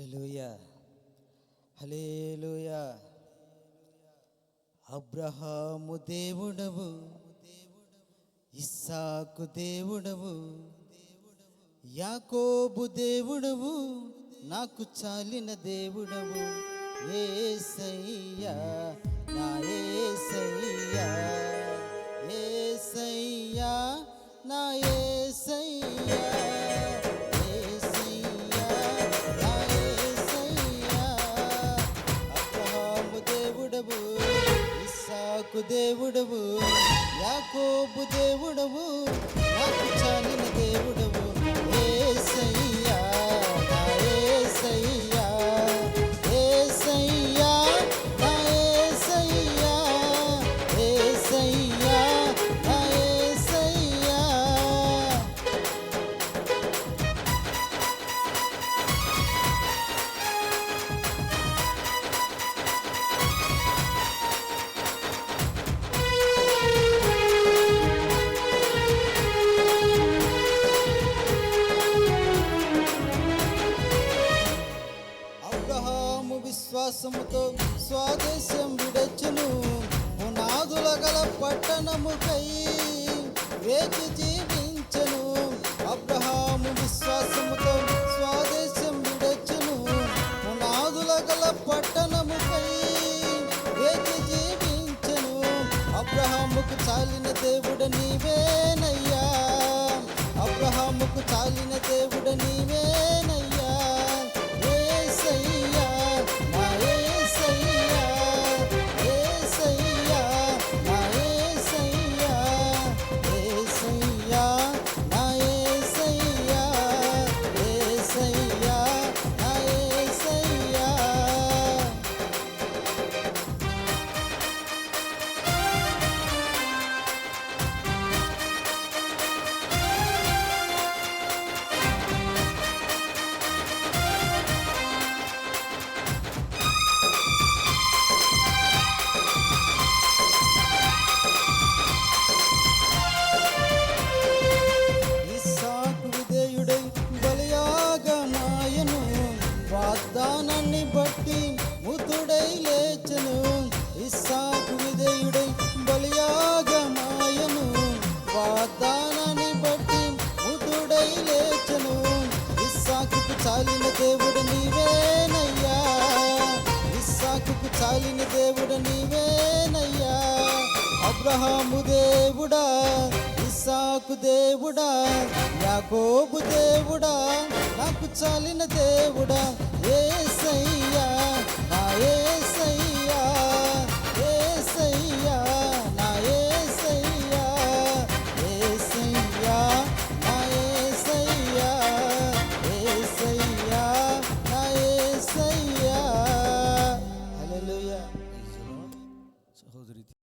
హల్లెలూయా. హల్లెలూయా. అబ్రహాము దేవుడవు ఇస్సాకు దేవుడవు యాకోబు దేవుడవు నాకు చాలిన దేవుడవు ఏసయ్యా నా ఏసయ్యా ఏసయ్యా నా ఏసయ్యా ఇస్సాకు దేవుడవు యాకోబు దేవుడవు నాకు చాలిన దేవుడవు. విశ్వాసముతో స్వాదేశం విడచును. పునాదుల గల పట్టణముకై వేచి జీవించను. అబ్రహాము విశ్వాసముతో స్వాదేశం విడచును. పునాదుల గల పట్టణముకై వేచి జీవించను. అబ్రహాముకు చాలిన దేవుడు నీవేనయ్యా. చాలిన దేవుడు నీవేనయ్యా. ఇస్సాకుకు చాలిన దేవుడు నీవేనయ్యా. అబ్రహాము దేవుడా ఇస్సాకు దేవుడా యాకోబు దేవుడా నాకు చాలిన దేవుడా ఏ సై